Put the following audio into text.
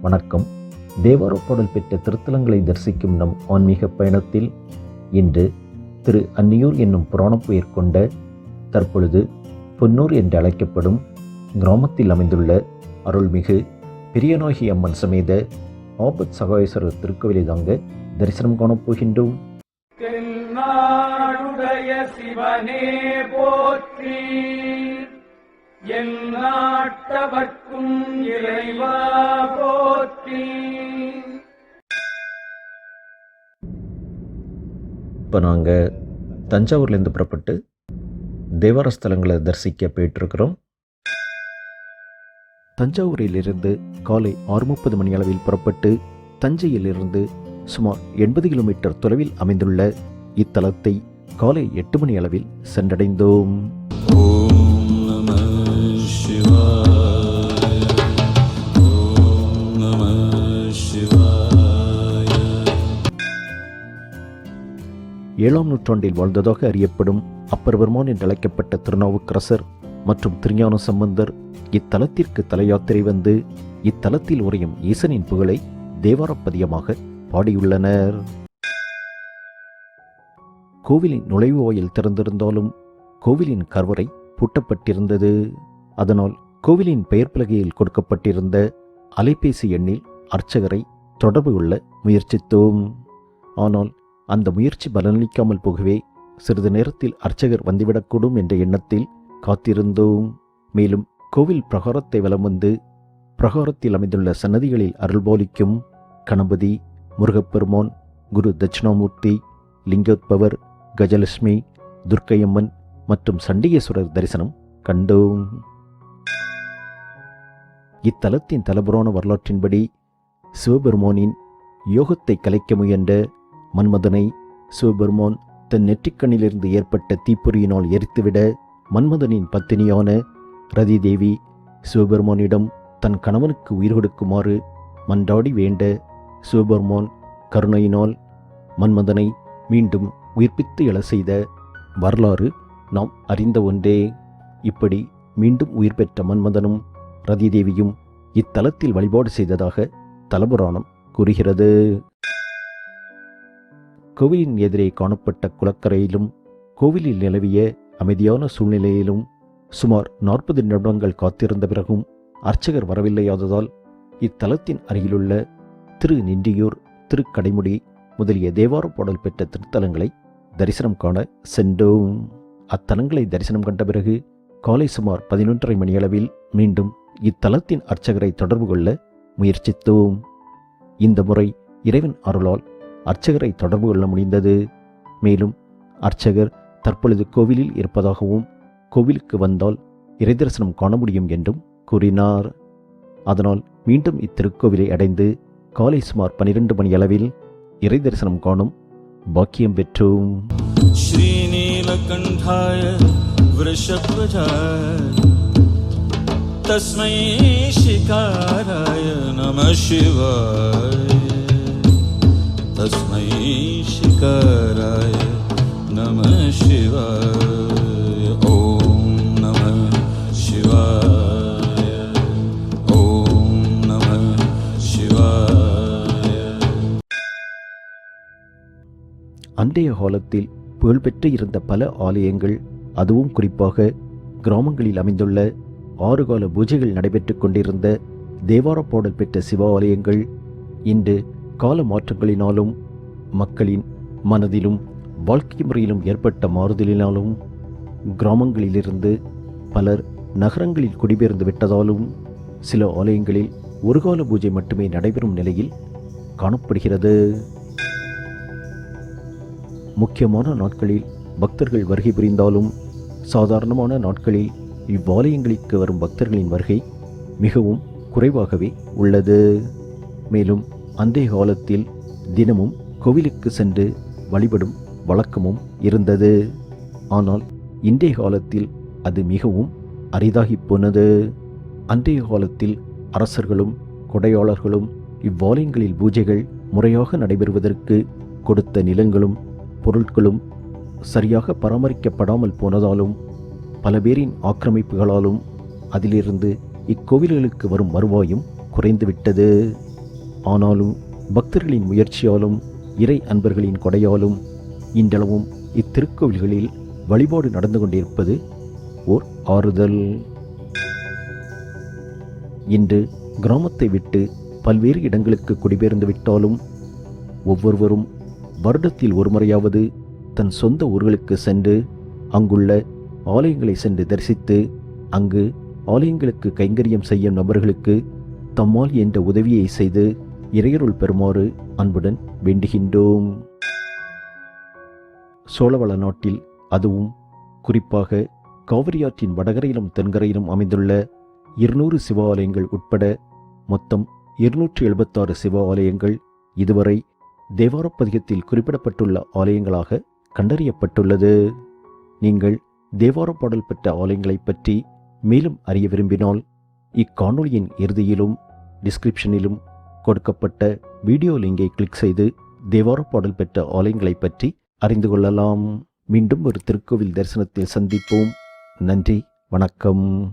வணக்கம். தேவார பெற்ற திருத்தலங்களை தரிசிக்கும் நம் ஆன்மீக பயணத்தில் இன்று திரு அன்னியூர் என்னும் புராணப்புயர் கொண்ட தற்பொழுது பொன்னூர் என்று அழைக்கப்படும் கிராமத்தில் அமைந்துள்ள அருள்மிகு பெரியநாயகி அம்மன் சமேத ஆபத் சகாயேஸ்வரர் திருக்கோவிலை தாங்க தரிசனம் காணப் போகின்றோம். சிவனே போற்றி. எல்லாட்டவர்க்கும் இறைவா போற்றி. இப்போ நாங்கள் தஞ்சாவூர்லேருந்து புறப்பட்டு தேவார ஸ்தலங்களை தரிசிக்க போயிட்டுருக்கிறோம். தஞ்சாவூரிலிருந்து காலை ஆறு முப்பது மணி அளவில் புறப்பட்டு தஞ்சையிலிருந்து சுமார் எண்பது கிலோமீட்டர் தொலைவில் அமைந்துள்ள இத்தலத்தை காலை எட்டு மணி அளவில் சென்றடைந்தோம். ஓ शिवाय ॐ नमः शिवाय ஏழாம் நூற்றாண்டில் வாழ்ந்ததாக அறியப்படும் அப்பர் பெருமான் என்று அழைக்கப்பட்ட திருநாவுக்கரசர் மற்றும் திருஞான சம்பந்தர் இத்தலத்திற்கு தலயாத்திரை வந்து இத்தலத்தில் உறையும் ஈசனின் புகழை தேவாரப்பதியமாக பாடியுள்ளனர் கோவிலின் நுழைவு வாயில் திறந்திருந்தாலும் கோவிலின் கர்வறை பூட்டப்பட்டிருந்தது அதனால் கோவிலின் பெயர் பலகையில் கொடுக்கப்பட்டிருந்த அலைபேசி எண்ணில் அர்ச்சகரை தொடர்பு கொள்ள முயற்சித்தோம். ஆனால் அந்த முயற்சி பலனளிக்காமல் போகவே சிறிது நேரத்தில் அர்ச்சகர் வந்துவிடக்கூடும் என்ற எண்ணத்தில் காத்திருந்தோம். மேலும் கோவில் பிரகாரத்தை வலம் வந்து பிரகாரத்தில் அமைந்துள்ள சன்னதிகளில் அருள்பாலிக்கும் கணபதி முருகப்பெருமான் குரு தட்சிணாமூர்த்தி லிங்கோத்பவர் கஜலட்சுமி துர்க்கையம்மன் மற்றும் சண்டிகேஸ்வரர் தரிசனம் கண்டோம். இத்தலத்தின் தலபுராண வரலாற்றின்படி சிவபெருமானின் யோகத்தை கலைக்க முயன்ற மன்மதனை சிவபெருமான் தன் நெற்றிக்கண்ணிலிருந்து ஏற்பட்ட தீப்பொறியினால் எரித்துவிட மன்மதனின் பத்தினியான ரதி தேவி சிவபெருமானிடம் தன் கணவனுக்கு உயிர் கொடுக்குமாறு மன்றாடி வேண்ட சிவபெருமான் கருணையினால் மன்மதனை மீண்டும் உயிர்ப்பித்து எழ செய்த வரலாறு நாம் அறிந்த ஒன்றே. இப்படி மீண்டும் உயிர் பெற்ற மன்மதனும் ரதிதேவியும் இத்தலத்தில் வழிபாடு செய்ததாக தலபுராணம் கூறுகிறது. கோவிலின் எதிரே காணப்பட்ட குளக்கரையிலும் கோவிலில் நிலவிய அமைதியான சூழ்நிலையிலும் சுமார் நாற்பது நிமிடங்கள் காத்திருந்த பிறகும் அர்ச்சகர் வரவில்லையாததால் இத்தலத்தின் அருகிலுள்ள திரு நின்றியூர் திருக்கடைமுடி முதலிய தேவார பாடல் பெற்ற திருத்தலங்களை தரிசனம் காண சென்றோம். அத்தலங்களை தரிசனம் கண்ட பிறகு காலை சுமார் பதினொன்றரை மணியளவில் மீண்டும் இத்தலத்தின் அர்ச்சகரை தொடர்பு கொள்ள முயற்சித்தோம். இந்த முறை இறைவன் அருளால் அர்ச்சகரை தொடர்பு கொள்ள முடிந்தது. மேலும் அர்ச்சகர் தற்பொழுது கோவிலில் இருப்பதாகவும் கோவிலுக்கு வந்தால் இறை தரிசனம் காண முடியும் என்றும் கூறினார். அதனால் மீண்டும் இத்திருக்கோவிலை அடைந்து காலை சுமார் பனிரெண்டு மணி அளவில் இறை தரிசனம் காணும் பாக்கியம் பெற்றோம். ஸ்ரீநீலகண்டாய वृषध्वजाय तस्मै शिकाराय नमः शिवाय तस्मै शिकाराय नमः शिवाय ॐ नमः शिवाय ॐ नमः शिवाय அன்றைய காலத்தில் புகழ்பெற்று இருந்த பல ஆலயங்கள் அதுவும் குறிப்பாக கிராமங்களில் அமைந்துள்ள ஆறுகால பூஜைகள் நடைபெற்றுக் கொண்டிருந்த தேவார பாடல் பெற்ற சிவ ஆலயங்கள் இன்று கால மாற்றங்களினாலும் மக்களின் மனதிலும் வாழ்க்கை முறையிலும் ஏற்பட்ட மாறுதலினாலும் கிராமங்களிலிருந்து பலர் நகரங்களில் குடிபெயர்ந்து விட்டதாலும் சில ஆலயங்களில் ஒரு கால பூஜை மட்டுமே நடைபெறும் நிலையில் காணப்படுகிறது. முக்கியமான நாட்களில் பக்தர்கள் வருகை புரிந்தாலும் சாதாரணமான நாட்களில் இவ்வாலயங்களுக்கு வரும் பக்தர்களின் வருகை மிகவும் குறைவாகவே உள்ளது. மேலும் அந்த காலத்தில் தினமும் கோவிலுக்கு சென்று வழிபடும் வழக்கமும் இருந்தது. ஆனால் இன்றைய காலத்தில் அது மிகவும் அரிதாகிப் போனது. அன்றைய காலத்தில் அரசர்களும் கொடையாளர்களும் இவ்வாலயங்களில் பூஜைகள் முறையாக நடைபெறுவதற்கு கொடுத்த நிலங்களும் பொருட்களும் சரியாக பராமரிக்கப்படாமல் போனதாலும் பல பேரின் ஆக்கிரமிப்புகளாலும் அதிலிருந்து இக்கோவில்களுக்கு வரும் வருவாயும் குறைந்துவிட்டது. ஆனாலும் பக்தர்களின் முயற்சியாலும் இறை அன்பர்களின் கொடையாலும் இன்றளவும் இத்திருக்கோவில்களில் வழிபாடு நடந்து கொண்டிருப்பது ஓர் ஆறுதல். இன்று கிராமத்தை விட்டு பல்வேறு இடங்களுக்கு குடிபெயர்ந்து விட்டாலும் ஒவ்வொருவரும் வருடத்தில் ஒருமுறையாவது தன் சொந்த ஊர்களுக்கு சென்று அங்குள்ள ஆலயங்களை சென்று தரிசித்து அங்கு ஆலயங்களுக்கு கைங்கரியம் செய்யும் நபர்களுக்கு தம்மால் என்ற உதவியை செய்து இறையருள் பெறுமாறு அன்புடன் வேண்டுகின்றோம். சோழவள நாட்டில் அதுவும் குறிப்பாக காவிரியாற்றின் வடகரையிலும் தென்கரையிலும் அமைந்துள்ள இருநூறு சிவாலயங்கள் உட்பட மொத்தம் இருநூற்றி எழுபத்தாறு சிவ ஆலயங்கள் இதுவரை தேவாரப்பதிகத்தில் குறிப்பிடப்பட்டுள்ள ஆலயங்களாக கண்டறியப்பட்டுள்ளது. நீங்கள் தேவார பாடல் பெற்ற ஆலயங்களைப் பற்றி மேலும் அறிய விரும்பினால் இக்காணொலியின் இறுதியிலும் டிஸ்கிரிப்ஷனிலும் கொடுக்கப்பட்ட வீடியோ லிங்கை கிளிக் செய்து தேவார பாடல் பெற்ற ஆலயங்களைப் பற்றி அறிந்து கொள்ளலாம். மீண்டும் ஒரு திருக்கோவில் தரிசனத்தில் சந்திப்போம். நன்றி வணக்கம்.